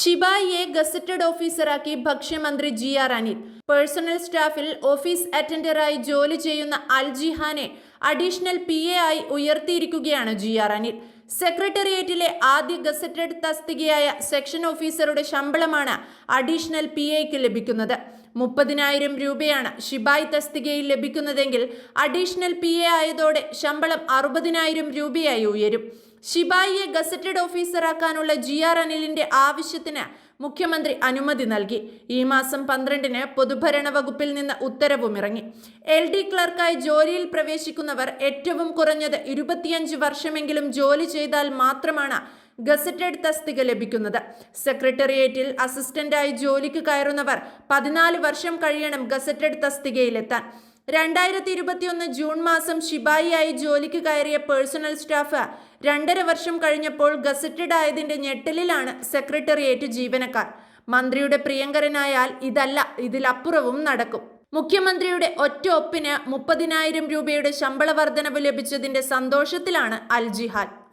ഷിബായിയെ gazetted ഓഫീസറാക്കി ഭക്ഷ്യമന്ത്രി G R Anil. Personal സ്റ്റാഫിൽ ഓഫീസ് അറ്റൻഡറായി ജോലി ചെയ്യുന്ന അൽ ജിഹാനെ അഡീഷണൽ പി എ ആയി ഉയർത്തിയിരിക്കുകയാണ് ജി ആർ അനിൽ. സെക്രട്ടേറിയറ്റിലെ ആദ്യ ഗസറ്റഡ് തസ്തികയായ സെക്ഷൻ ഓഫീസറുടെ ശമ്പളമാണ് അഡീഷണൽ പി എക്ക് ലഭിക്കുന്നത്. മുപ്പതിനായിരം രൂപയാണ് ഷിബായ് തസ്തികയിൽ ലഭിക്കുന്നതെങ്കിൽ അഡീഷണൽ പി എ ആയതോടെ ശമ്പളം അറുപതിനായിരം രൂപയായി ഉയരും. ഷിബായിയെ ഗസറ്റഡ് ഓഫീസറാക്കാനുള്ള ജി ആർ അനിലിന്റെ ആവശ്യത്തിന് മുഖ്യമന്ത്രി അനുമതി നൽകി. ഈ മാസം പന്ത്രണ്ടിന് പൊതുഭരണ വകുപ്പിൽ നിന്ന് ഉത്തരവും ഇറങ്ങി എൽ ഡി ക്ലർക്കായി ജോലിയിൽ പ്രവേശിക്കുന്നവർ ഏറ്റവും കുറഞ്ഞത് ഇരുപത്തിയഞ്ച് വർഷമെങ്കിലും ജോലി ചെയ്താൽ മാത്രമാണ് ഗസറ്റഡ് തസ്തിക ലഭിക്കുന്നത്. സെക്രട്ടേറിയറ്റിൽ അസിസ്റ്റന്റായി ജോലിക്ക് കയറുന്നവർ പതിനാല് വർഷം കഴിയണം ഗസറ്റഡ് തസ്തികയിലെത്താൻ. രണ്ടായിരത്തി ഇരുപത്തിയൊന്ന് ജൂൺ മാസം ശിപായിയായി ജോലിക്ക് കയറിയ പേഴ്സണൽ സ്റ്റാഫ് രണ്ടര വർഷം കഴിഞ്ഞപ്പോൾ ഗസറ്റഡ് ആയതിന്റെ ഞെട്ടലിലാണ് സെക്രട്ടേറിയറ്റ് ജീവനക്കാർ. മന്ത്രിയുടെ പ്രിയങ്കരനായാൽ ഇതല്ല ഇതിലപ്പുറവും നടക്കും. മുഖ്യമന്ത്രിയുടെ ഒറ്റ ഒപ്പിന് മുപ്പതിനായിരം രൂപയുടെ ശമ്പള വർധനവ് ലഭിച്ചതിന്റെ സന്തോഷത്തിലാണ് അൽ